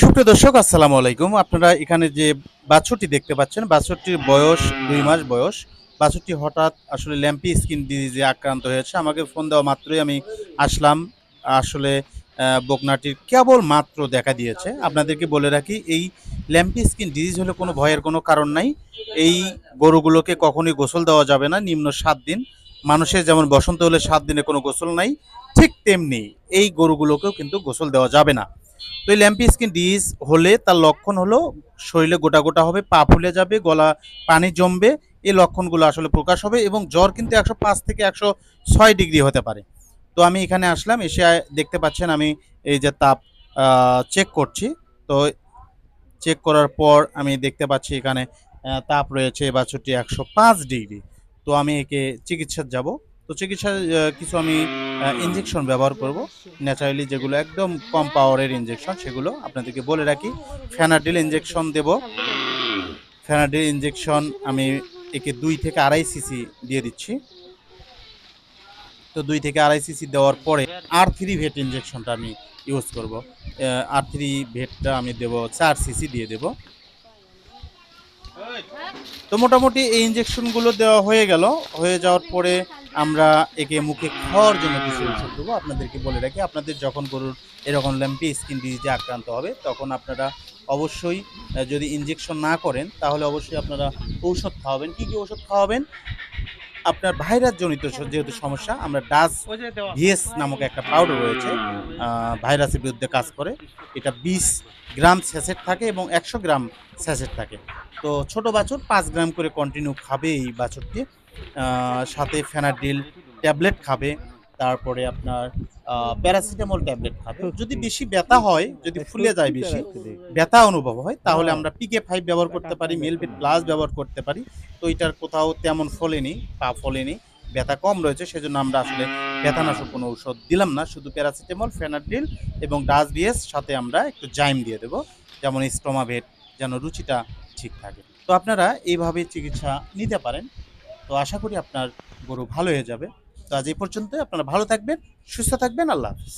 সুপ্রিয় দর্শক, আসসালামু আলাইকুম। আপনারা এখানে যে বাছুরটি দেখতে পাচ্ছেন, বাছুরটির বয়স দুই মাস বয়স। বাছুরটি হঠাৎ আসলে ল্যাম্পি স্কিন ডিজিজে আক্রান্ত হয়েছে। আমাকে ফোন দেওয়া মাত্রই আমি আসলাম। আসলে বকনাটির কেবল মাত্র দেখা দিয়েছে। আপনাদেরকে বলে রাখি, এই ল্যাম্পি স্কিন ডিজিজ হলে কোনো ভয়ের কোনো কারণ নাই। এই গরুগুলোকে কখনোই গোসল দেওয়া যাবে না, নিম্ন সাত দিন। মানুষের যেমন বসন্ত হলে সাত দিনে কোনো গোসল নাই, ঠিক তেমনি এই গরুগুলোকেও কিন্তু গোসল দেওয়া যাবে না। তো এই ল্যাম্পি স্কিন ডিজিজ হলে তার লক্ষণ হলো শরীরে গোটা গোটা হবে পা ফুলে যাবে গলা পানি জমবে এই লক্ষণগুলো আসলে প্রকাশ হবে এবং জ্বর কিন্তু একশো পাঁচ থেকে একশো ছয় ডিগ্রি হতে পারে। তো আমি এখানে আসলাম এসে দেখতে পাচ্ছেন আমি এই যে তাপ চেক করছি। তো চেক করার পর আমি দেখতে পাচ্ছি এখানে তাপ রয়েছে এই বাছুরটি একশো পাঁচ ডিগ্রি। তো আমি একে চিকিৎসার যাব। তো চিকিৎসার আহ, কিছু আমি ইঞ্জেকশন ব্যবহার করব। ন্যাচারালি যেগুলো একদম কম পাওয়ারের ইঞ্জেকশন সেগুলো আপনাদেরকে বলে রাখি। ফ্যানাডিল ইঞ্জেকশন দেব। ফ্যানাডিল ইঞ্জেকশন আমি একে দুই থেকে আড়াই সিসি দিয়ে দিচ্ছি। তো দুই থেকে আড়াই সিসি দেওয়ার পরে আর থ্রি ভেট ইঞ্জেকশনটা আমি ইউজ করব। আর থ্রি ভেটটা আমি দেব, চার সিসি দিয়ে দেব। তো মোটামুটি এই ইঞ্জেকশনগুলো দেওয়া হয়ে গেল। হয়ে যাওয়ার পরে আমরা একে মুখে খাওয়ার জন্য কিছু ওষুধ দেবো। আপনাদেরকে বলে রাখি, আপনাদের যখন গরুর এরকম ল্যাম্পি স্কিন ডিজিজে আক্রান্ত হবে, তখন আপনারা অবশ্যই যদি ইঞ্জেকশন না করেন, তাহলে অবশ্যই আপনারা ঔষধ খাওয়াবেন। কী কী ওষুধ খাওয়াবেন? আপনার ভাইরাস জনিত যেহেতু সমস্যা, আমরা ডাস ভিএস নামক একটা পাউডার রয়েছে ভাইরাসের বিরুদ্ধে কাজ করে। এটা বিশ গ্রাম স্যাসেট থাকে এবং একশো গ্রাম স্যাসেট থাকে। তো ছোট বাছুর পাঁচ গ্রাম করে কন্টিনিউ খাবে এই বাছুরটি। সাথে ফেনাডিল ট্যাবলেট খাবে। তারপরে আপনার প্যারাসিটামল ট্যাবলেট খাবে। যদি বেশি ব্যথা হয় যদি ফুলে যায় বেশি ব্যথা অনুভব হয় তাহলে আমরা পিকে ফাইভ ব্যবহার করতে পারি মেলভিট প্লাস ব্যবহার করতে পারি। তো এটার কোথাও তেমন ফলেনি পা ফলেনি ব্যথা কম রয়েছে সেজন্য আমরা আসলে ব্যথানাশক কোনো ঔষধ দিলাম না। শুধু প্যারাসিটামল ফেনাডিল এবং ডাস বিএস সাথে আমরা একটু জাইম দিয়ে দেবো যেমন স্টোমাভেট যেন রুচিটা ঠিক থাকে। তো আপনারা এইভাবে চিকিৎসা নিতে পারেন। তো আশা করি আপনার গরু ভালো হয়ে যাবে। তো আজ এই পর্যন্ত আপনারা ভালো থাকবেন সুস্থ থাকবেন। আল্লাহ হাফিজ।